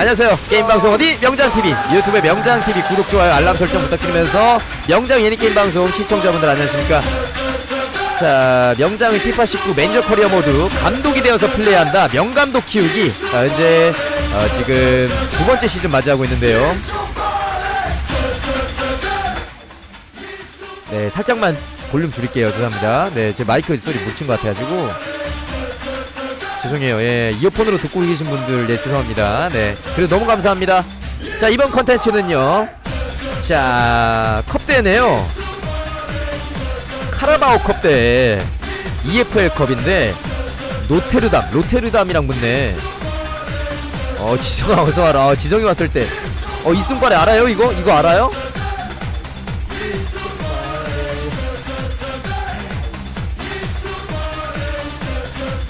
안녕하세요. 게임 방송 어디 명장 TV 유튜브의 명장 TV 구독 좋아요 알람 설정 부탁드리면서 명장 예능 게임 방송 시청자분들 안녕하십니까? 자 명장의 피파 19 매니저 커리어 모드 감독이 되어서 플레이한다 명감독 키우기 자, 현재 어, 지금 두 번째 시즌 맞이하고 있는데요. 네 살짝만 볼륨 줄일게요 죄송합니다. 네제 마이크 소리 못친것 같아가지고 죄송해요. 예, 이어폰으로 듣고 계신 분들, 네, 죄송합니다. 네. 그래도 너무 감사합니다. 자, 이번 컨텐츠는요. 자, 컵대네요. 카라바오 컵대. EFL 컵인데, 노테르담, 로테르담이랑 붙네. 어, 지성아, 어서 와라. 어, 지성이 왔을 때. 어, 이승발에 알아요, 이거? 이거 알아요?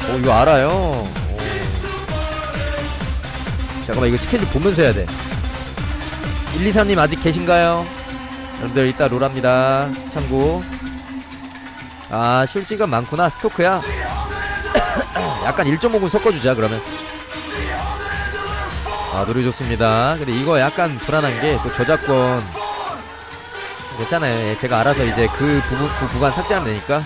어 이거 알아요. 어. 잠깐만 이거 스케줄 보면서 해야 돼. 1, 2, 3님 아직 계신가요? 여러분들 이따 롤합니다. 참고. 아 실시간 많구나 스토크야. 약간 1.5분 섞어주자 그러면. 아 노래 좋습니다. 근데 이거 약간 불안한 게 또 저작권 괜찮아요. 예, 제가 알아서 이제 그 부분 그 구간 삭제하면 되니까.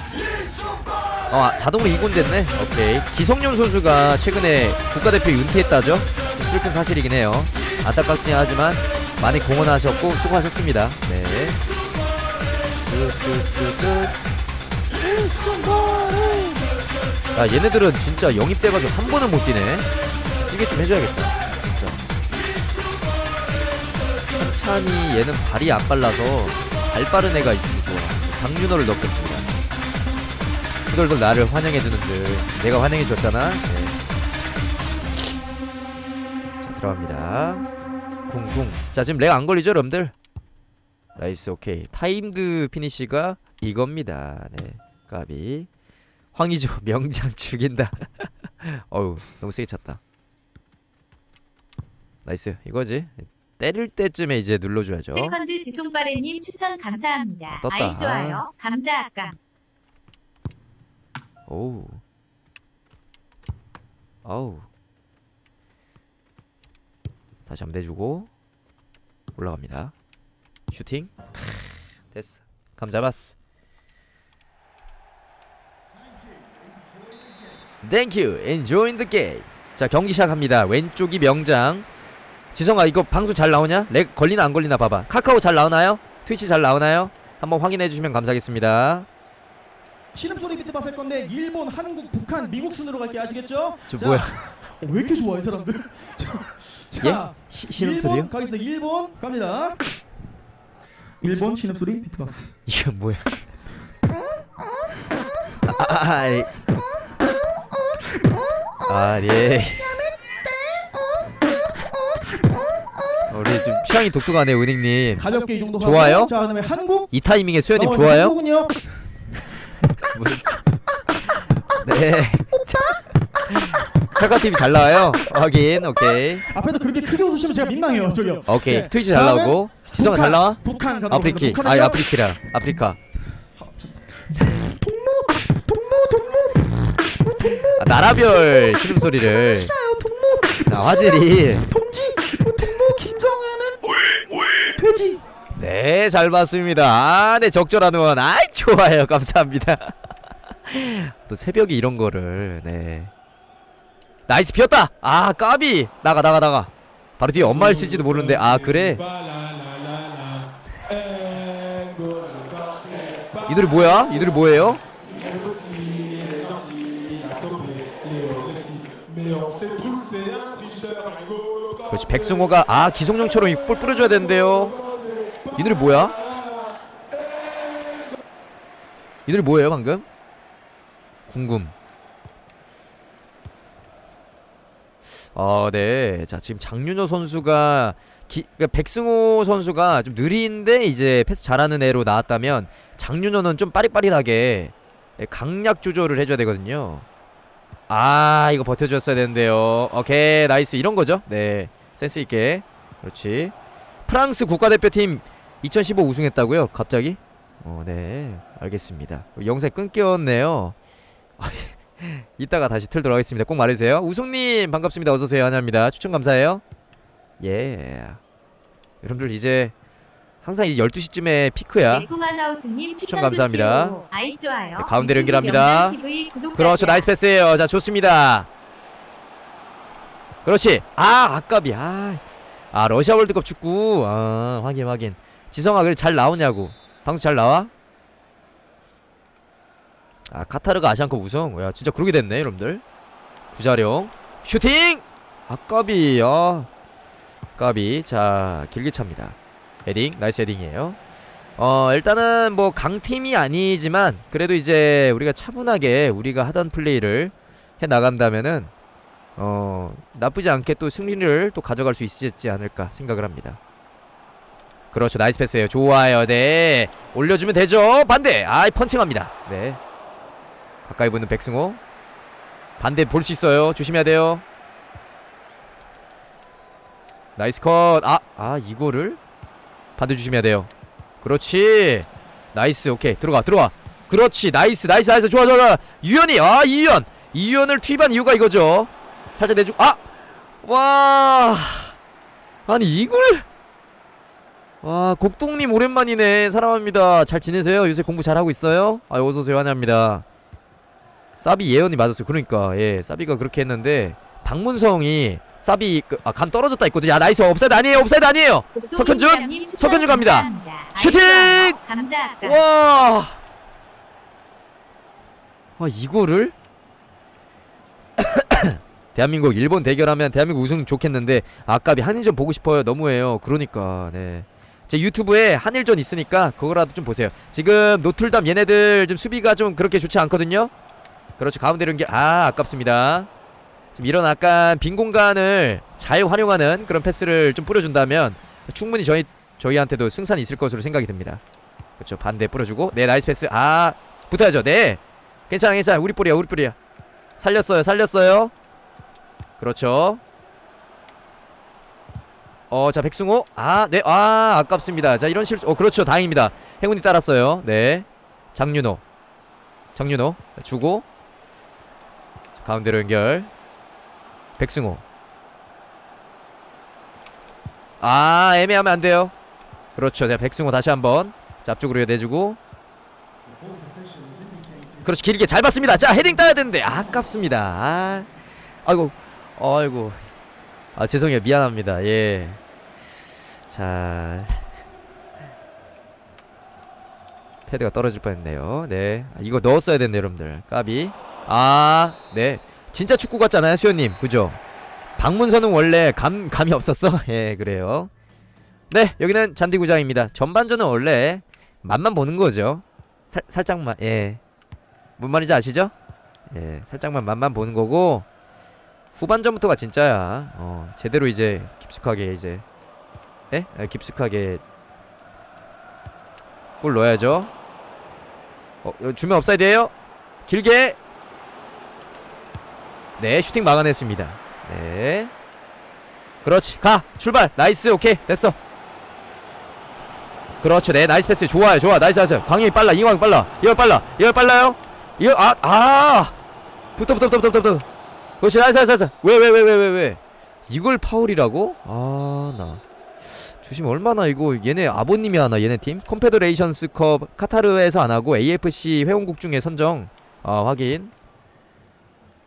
어, 아, 자동으로 2군 됐네? 오케이. 기성용 선수가 최근에 국가대표 은퇴했다죠? 좀 슬픈 사실이긴 해요. 안타깝긴 하지만 많이 공헌하셨고 수고하셨습니다. 네. 야, 얘네들은 진짜 영입돼가지고 한 번은 못 뛰네. 이게 좀 해줘야겠다. 진짜. 한찬이 얘는 발이 안 빨라서 발 빠른 애가 있으면 좋아. 장윤호를 넣겠습니다. 후덜덜 나를 환영해주는들 내가 환영해줬잖아. 네. 자 들어갑니다. 쿵쿵. 자 지금 렉 안 걸리죠 여러분들? 나이스 오케이. 타임드 피니시가 이겁니다. 네. 까비. 황의조 명장 죽인다. 어우 너무 세게 찼다. 나이스. 이거지. 때릴 때쯤에 이제 눌러줘야죠. 세컨드 지송빠레님 추천 감사합니다. 떴다. 아이 좋아요. 감자 아까. 오우. 아우. 다시 한번 내주고 올라갑니다. 슈팅. 됐어. 감 잡았어. You. Enjoying the game. 자 경기 시작합니다. 왼쪽이 명장. 지성아 이거 방송 잘 나오냐? 렉 걸리나 안 걸리나 봐봐. 카카오 잘 나오나요? 트위치 잘 나오나요? 한번 확인해 주시면 감사하겠습니다. 신음소리 비트 봤을 건데 일본, 한국, 북한, 미국 순으로 갈게 아시겠죠? 저 자, 뭐야? 어, 왜 이렇게 좋아 이 사람들? 자, 예? 시, 신음소리요? 일본 가겠습니다. 일본 갑니다. 일본 신음소리 비트 봤어. 이거 뭐야? 아, 아, 아, 이- 아, 예. 우리 좀 취향이 독특하네, 은행님. 가볍게 이 정도 좋아요? 하고 자, 그다음에 한국. 이 타이밍에 수현님 넘어가서 좋아요? 한국은요. 네. 카카 TV 잘 나와요. 확인. 오케이. 앞에서 그렇게 크게 웃으시면 제가 민망해요. 저기요. 오케이. 네. 트위치 잘 나오고. 지성아 잘 나와? 북한 가도록 아프리키. 하겠습니다. 아? 아프리키라. 아프리카. 동무, 동무, 동무, 아, 나라별 신음 소리를. 아, 화질이. 동무 김정은은 돼지. 네, 잘 봤습니다. 아, 네, 적절한 응원. 아이, 좋아요. 감사합니다. 또 새벽에 이런 거를, 네. 나이스 피었다! 아, 까비! 나가, 나가, 나가. 바로 뒤에 엄마 있을지도 모르는데, 아, 그래? 이 노래 뭐야? 이 노래 뭐예요? 그렇지, 백승호가, 아, 기성용처럼 이볼 뿌려줘야 되는데요. 이 노래 뭐야? 이 노래 뭐예요 방금? 궁금 아, 네. 자, 지금 장윤호 선수가 기, 그러니까 백승호 선수가 좀 느린데 이제 패스 잘하는 애로 나왔다면 장윤호는 좀 빠릿빠릿하게 예, 강약 조절을 해줘야 되거든요. 아, 이거 버텨줬어야 되는데요. 오케이, 나이스. 이런 거죠. 네. 센스 있게. 그렇지. 프랑스 국가대표팀 2015 우승했다고요? 갑자기? 어, 네. 알겠습니다. 영상 끊겼네요. 이따가 다시 틀도록 하겠습니다. 꼭 말해주세요. 우승님 반갑습니다. 어서오세요. 한야입니다. 추천 감사해요. 예. 여러분들 이제 항상 이 12시쯤에 피크야. 달콤한 하우스님 추천 감사합니다. 아이 좋아요. 네, 유튜브 연결합니다. 그렇죠. 나이스 패스예요. 자, 좋습니다. 그렇지. 아, 아깝이. 아. 아, 러시아 월드컵 축구. 아, 확인 확인. 지성아, 그래 잘 나오냐고. 방금 잘 나와? 아, 카타르가 아시안컵 우승. 야, 진짜 그러게 됐네, 여러분들. 구자룡. 슈팅! 아깝이. 아. 아깝이. 자, 길게 찹니다. 헤딩. 나이스 헤딩이에요. 어 일단은 뭐 강팀이 아니지만 그래도 이제 우리가 차분하게 우리가 하던 플레이를 해 나간다면은 어 나쁘지 않게 또 승리를 또 가져갈 수 있지 않을까 생각을 합니다. 그렇죠. 나이스 패스예요. 좋아요. 네. 올려주면 되죠. 반대. 아이 펀칭합니다. 네. 가까이 붙는 백승호. 반대 볼 수 있어요. 조심해야 돼요. 나이스 컷 아아 아, 이거를 반대 조심해야 돼요. 그렇지. 나이스. 오케이. 들어가 들어가 그렇지. 나이스 나이스 나이스. 좋아 좋아 좋아. 유연이. 아 이유연. 이유연을 투입한 이유가 이거죠. 살짝 내주 아 와! 아니 이걸 와 곡동님 오랜만이네. 사랑합니다. 잘 지내세요? 요새 공부 잘하고 있어요? 아 어서오세요. 환영합니다. 사비 예언이 맞았어요. 그러니까. 예 사비가 그렇게 했는데 박문성이 사비 그, 아 감 떨어졌다 했거든요. 야 나이스. 업사이드 아니에요. 업사이드 아니에요. 석현준? 석현준 갑니다. 슈팅! 감자 아까 와. 아 이거를? 대한민국 일본 대결하면 대한민국 우승 좋겠는데 아깝이 한일전 보고 싶어요. 너무해요. 그러니까. 네. 제 유튜브에 한일전 있으니까 그거라도 좀 보세요. 지금 노틀담 얘네들 좀 수비가 좀 그렇게 좋지 않거든요. 그렇죠. 가운데로 연결. 아 아깝습니다. 지금 이런 약간 빈 공간을 잘 활용하는 그런 패스를 좀 뿌려준다면 충분히 저희 저희한테도 승산이 있을 것으로 생각이 듭니다. 그렇죠. 반대 뿌려주고 네 나이스 패스. 아 붙어야죠. 네. 괜찮아 괜찮아. 우리 볼이야 우리 볼이야. 살렸어요 살렸어요. 그렇죠. 어 자 백승호 아 네 아 아깝습니다. 자 이런 실수 어 그렇죠 다행입니다. 행운이 따랐어요. 네 장윤호 장윤호 자, 주고 자, 가운데로 연결 백승호 아 애매하면 안 돼요. 그렇죠. 자 백승호 다시 한번 자, 앞쪽으로 내주고 그렇지 길게 잘 봤습니다. 자 헤딩 따야 되는데 아깝습니다. 아, 아이고 아이고 아 죄송해요 미안합니다. 예. 자 패드가 떨어질 뻔했네요. 네 아, 이거 넣었어야 됐네 여러분들. 까비 아 네 진짜 축구 같잖아요 수현님 그죠? 박문선은 원래 감 감이 없었어. 예 그래요. 네 여기는 잔디구장입니다. 전반전은 원래 맛만 보는 거죠. 살 살짝만 예. 뭔 말인지 아시죠? 예, 살짝만 맛만 보는 거고 후반전부터가 진짜야. 어, 제대로 이제 깊숙하게 이제 예? 예, 깊숙하게 골 넣어야죠. 어, 주면 업사이드예요. 길게 네, 슈팅 막아냈습니다. 네. 그렇지. 가. 출발. 나이스. 오케이. 됐어. 그렇죠. 네, 나이스 패스. 좋아요. 좋아. 나이스 나이스. 광영이 빨라. 이광이 빨라. 이거 빨라. 이거 빨라요? 이거 아, 아. 붙어 붙어 붙어 붙어 붙어. 그렇지. 나이스 나이스 나이스. 왜왜 왜 왜 왜 왜? 이걸 파울이라고? 아, 나. 조심 얼마나 이거 얘네 아버님이 하나 얘네 팀? 컨페더레이션스컵 카타르에서 안 하고 AFC 회원국 중에 선정. 아 확인.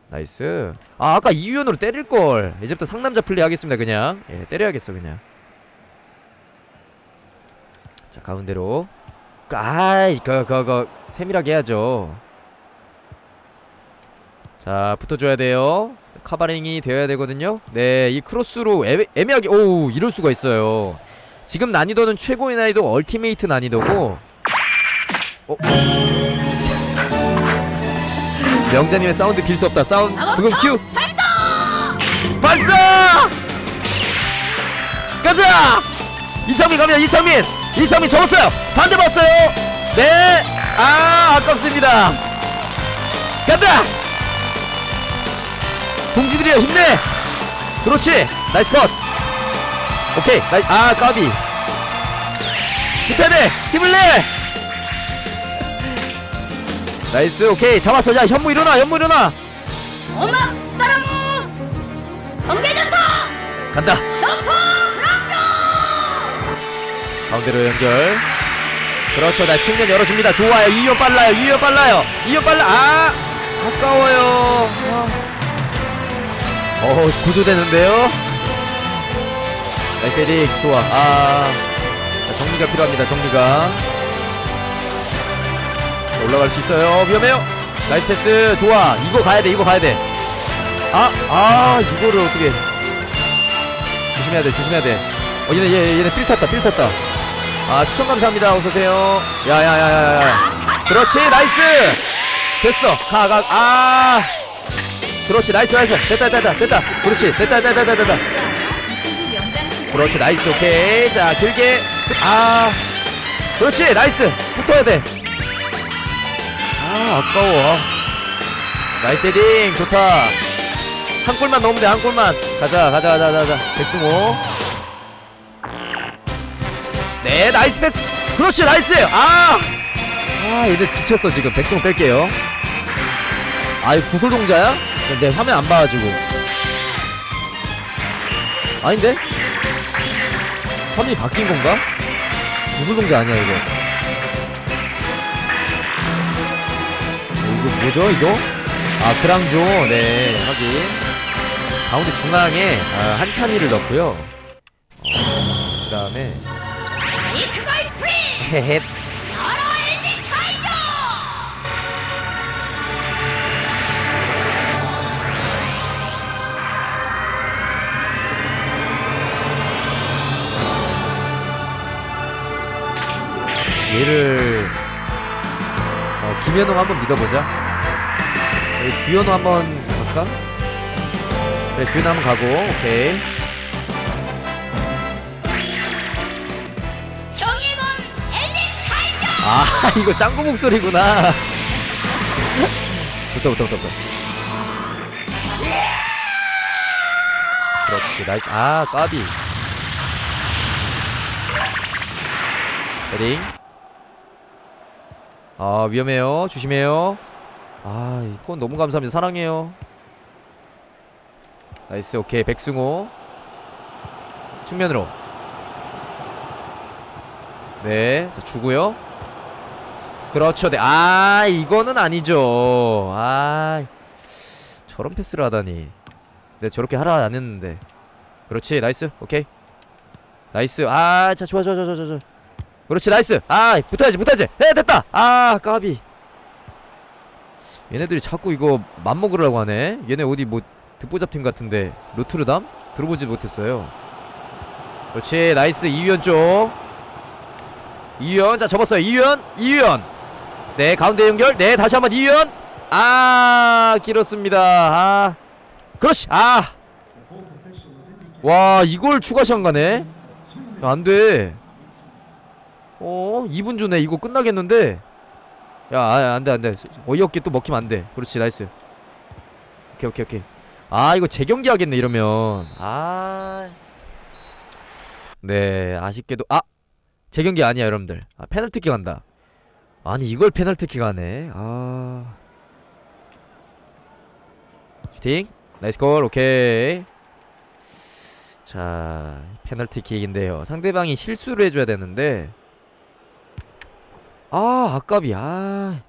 나이스. 아 아까 이유연으로 때릴걸. 이제부터 상남자 플레이 하겠습니다 그냥. 예 때려야겠어 그냥. 자 가운데로. 아이 그그그 세밀하게 해야죠. 자 붙어줘야 돼요. 카바링이 되어야 되거든요. 네 이 크로스로 애매, 애매하게 오우 이럴 수가 있어요 지금 난이도는 최고의 난이도 얼티메이트 난이도고. 어? 명자님의 사운드 빌수 없다. 사운드. 부금 큐. 발사! 발사! 가자! 이창민 갑니다. 이창민! 이창민 접었어요. 반대 봤어요. 네아 아깝습니다. 간다! 동지들이여 힘내! 그렇지. 나이스 컷 오케이 나이 아 까비 붙어야 돼 힘을 내 나이스 오케이 잡았어 자 현무 일어나 현무 일어나 엄마 번개 좋다 간다 점프 가운데로 연결. 그렇죠. 나 측면 열어줍니다. 좋아요. 이현 빨라요. 이현 빨라요. 이현 빨라. 아 아까워요. 아. 어 구조되는데요. 헤딩 좋아. 아 자, 정리가 필요합니다. 정리가 자, 올라갈 수 있어요. 위험해요. 나이스 패스 좋아. 이거 가야 돼. 이거 가야 돼. 아, 아, 이거를 어떻게. 조심해야 돼, 조심해야 돼. 어, 얘네, 얘, 얘네 필 탔다, 필 탔다. 아, 추천 감사합니다. 어서오세요. 야, 야, 야, 야, 야. 그렇지, 나이스! 됐어. 가, 가, 아! 그렇지, 나이스, 나이스. 됐다, 됐다, 됐다. 그렇지, 됐다, 됐다, 됐다, 됐다. 그렇지, 나이스, 오케이. 자, 길게. 아! 그렇지, 나이스! 붙어야 돼. 아, 아까워. 나이스 헤딩, 좋다. 한 골만 넣으면 돼, 한 골만. 가자, 가자, 가자, 가자. 백승호. 네, 나이스 패스. 그렇지, 나이스! 아! 아, 얘들 지쳤어, 지금. 백승호 뺄게요. 아, 이거 구슬동자야? 내 화면 안 봐가지고. 아닌데? 화면이 바뀐 건가? 구슬동자 아니야, 이거. 어, 이거 뭐죠, 이거? 아, 그랑조. 네, 확인. 가운데 중앙에 아, 한찬이를 넣고요. 어, 그 다음에 헤헷. 얘를 어, 김현웅 한번 믿어보자. 여기 주현우 한번 갈까? 그래 주현우 한번 가고 오케이. 아 이거 짱구 목소리구나. 붙어 붙어 붙어 붙어. 그렇지 나이스 아 까비. 헤딩. 아 위험해요. 조심해요. 아 이건 너무 감사합니다. 사랑해요. 나이스 오케이. 백승호. 측면으로. 네 자 주고요. 그렇죠. 네 아 이거는 아니죠. 아 저런 패스를 하다니. 네 저렇게 하라 안 했는데. 그렇지. 나이스. 오케이. 나이스. 아자 좋아 좋아 좋아 좋아 좋아 그렇지 나이스. 아 붙어야지 붙어야지. 네 됐다. 아 까비. 얘네들이 자꾸 이거 맘먹으려고 하네. 얘네 어디 뭐 듣보잡팀 같은데 로트르담? 들어보지 못했어요. 그렇지 나이스. 이유연 쪽. 이유연 자 접었어요. 이유연 이유연. 네 가운데 연결. 네 다시 한번 이유연. 아 길었습니다. 아 그렇지. 아와 이걸 추가 시간 가네? 야, 안돼 어 2분 주네. 이거 끝나겠는데? 야 아, 안돼 안돼. 어이없게 또 먹히면 안돼. 그렇지 나이스. 오케이 오케이 오케이. 아 이거 재경기 하겠네 이러면. 아 네 아쉽게도 아! 재경기 아니야 여러분들. 아 페널티킥 간다. 아니 이걸 페널티킥 하네. 아. 슈팅. 나이스 골 오케이. 자 페널티킥인데요. 상대방이 실수를 해줘야 되는데 아 아깝이. 아.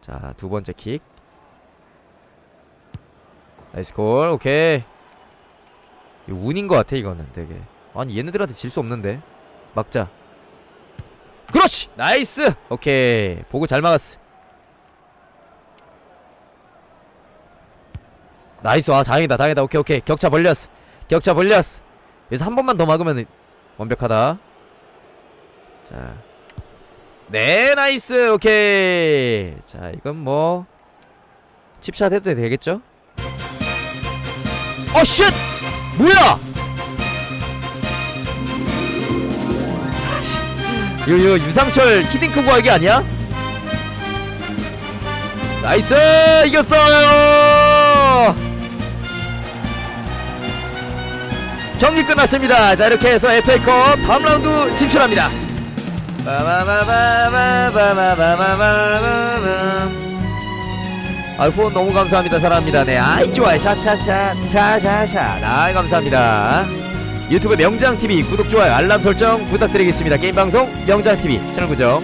자 두번째 킥. 나이스 골. 오케이. 이거 운인 것 같아 이거는 되게. 아니 얘네들한테 질 수 없는데. 막자. 그렇지! 나이스! 오케이. 보고 잘 막았어. 나이스. 아 다행이다. 다행이다. 오케이 오케이. 격차 벌렸어. 격차 벌렸어. 여기서 한 번만 더 막으면 완벽하다. 자 네 나이스. 오케이. 자 이건 뭐 칩샷 해도 되겠죠? 어 쉣! 뭐야? 이거 이거 유상철 히딩크 구하기 아니야? 나이스! 이겼어요! 경기 끝났습니다. 자 이렇게 해서 FA컵 다음 라운드 진출합니다 아 후원 너무 감사합니다. 사랑합니다. 네 아이 좋아요. 샤샤샤 샤샤샤. 아 감사합니다. 유튜브 명장TV 구독, 좋아요, 알람 설정 부탁드리겠습니다. 게임방송 명장TV 채널 고정